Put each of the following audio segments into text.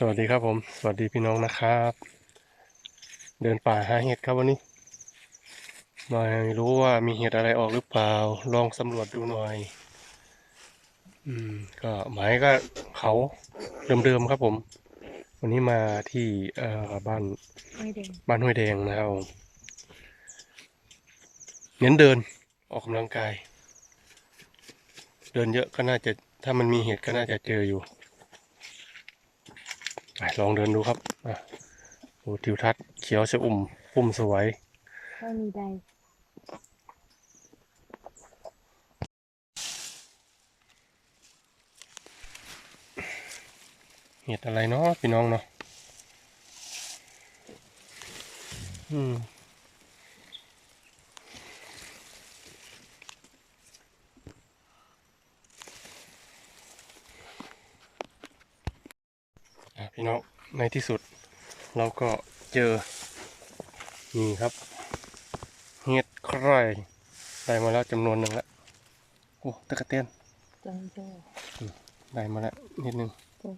สวัสดีครับผม สวัสดีพี่น้องนะครับ เดินป่าหาเห็ดครับวันนี้มาไม่รู้ว่ามีเห็ดอะไรออกหรือเปล่า ลองสำรวจดูหน่อย อืม ก็หมายก็เขาเดิมๆครับผม วันนี้มาที่เอ่อบ้านไม่แดงบ้านห้วยแดงนะครับผมเน้นเดินออกกำลังกาย เดินเยอะก็น่าจะถ้ามันมีเห็ดก็น่าจะเจออยู่ไป ลองเดินดูครับอะโอ้ทิวทัศน์เขียวชอุ่มพุ่มสวยไม่มีใดเห็ดอะไรเนาะพี่น้องเนาะอืม พี่น้องในที่สุด เราก็เจอ นี่ครับ เห็ดใครได้มาแล้วจำนวนหนึ่งแล้วโอ้ตะกะเตียนจังโจได้มาแล้วนิดนึงอืม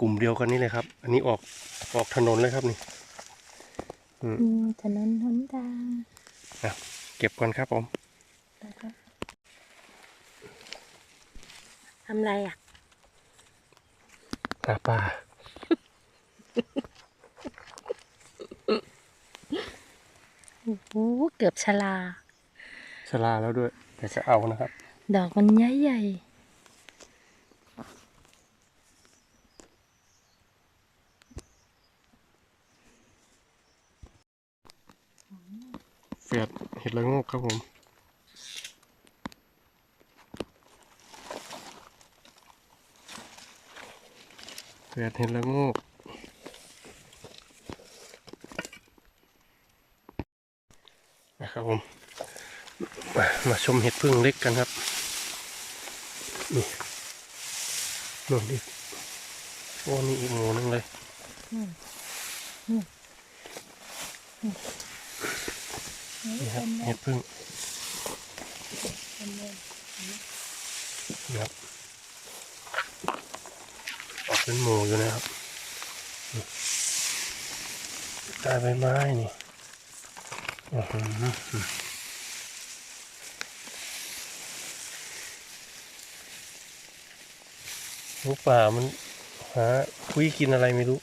กลุ่มเดียวกันนี่เลยครับ อันนี้ออกออกถนนเลยครับนี่อืมถนนหนทางเก็บก่อนครับผมแล้วก็ทำไรอะหาปลา อ้โหเกือบชลา ชลาแล้วด้วย แต่ก็เอานะครับ ดอกมันใหญ่ใหญ่เฟียดเห็ดละโงกครับผมเฟียดเห็ดละโงก นะครับผมมามาชมเห็ดพึ่งเล็กกันครับ นี่นู่นดิโอ้นี่อีกหมูนึงเลยอืมอืมอืมนี่ครับเห็ดพึ่งเป็นเลยนะครับออกเป็นหมูอยู่นะครับนี่ใต้ใบไม้นี่ โอ้โหหมูป่ามันหาคุยกินอะไรไม่รู้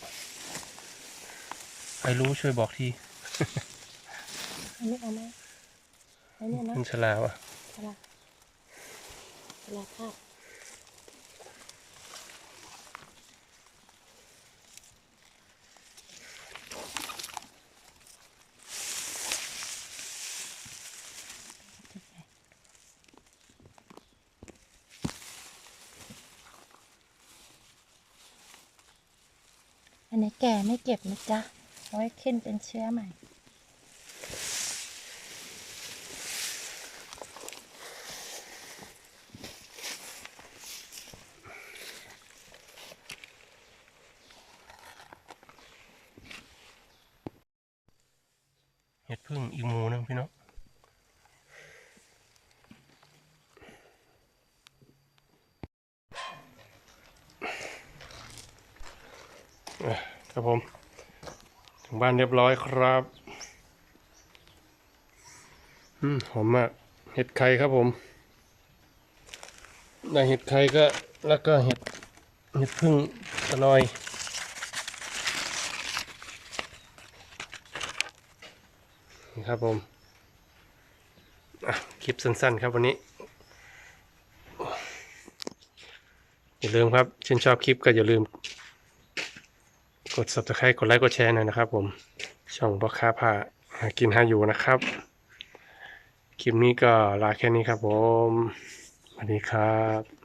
ใครรู้ช่วยบอกทีอันนี้เอาไหมอันนี้นะมันฉลาดวะชลาชลาภาพ อันนี้แก่ไม่เก็บนะจ๊ะเอาไว้ขึ้นเป็นเชื้อใหม่ เห็ดพึ่งอีกหมูหนึงพี่น้อง ครับผม ถึงบ้านเรียบร้อยครับอืมหอมมาก เห็ดไข่ครับผมได้เห็ดไข่ก็แล้วก็เห็ดเห็ดพึ่งตะนอยนี่ครับผมคลิปสั้นๆครับวันนี้ อย่าลืมครับชื่นชอบคลิปก็อย่าลืม กด subscribe กดไลค์กดแชร์หน่อยนะครับผม ช่องพ่อค้าผ้าหากินหาอยู่นะครับ คลิปนี้ก็ลาแค่นี้ครับผมสวัสดีครับ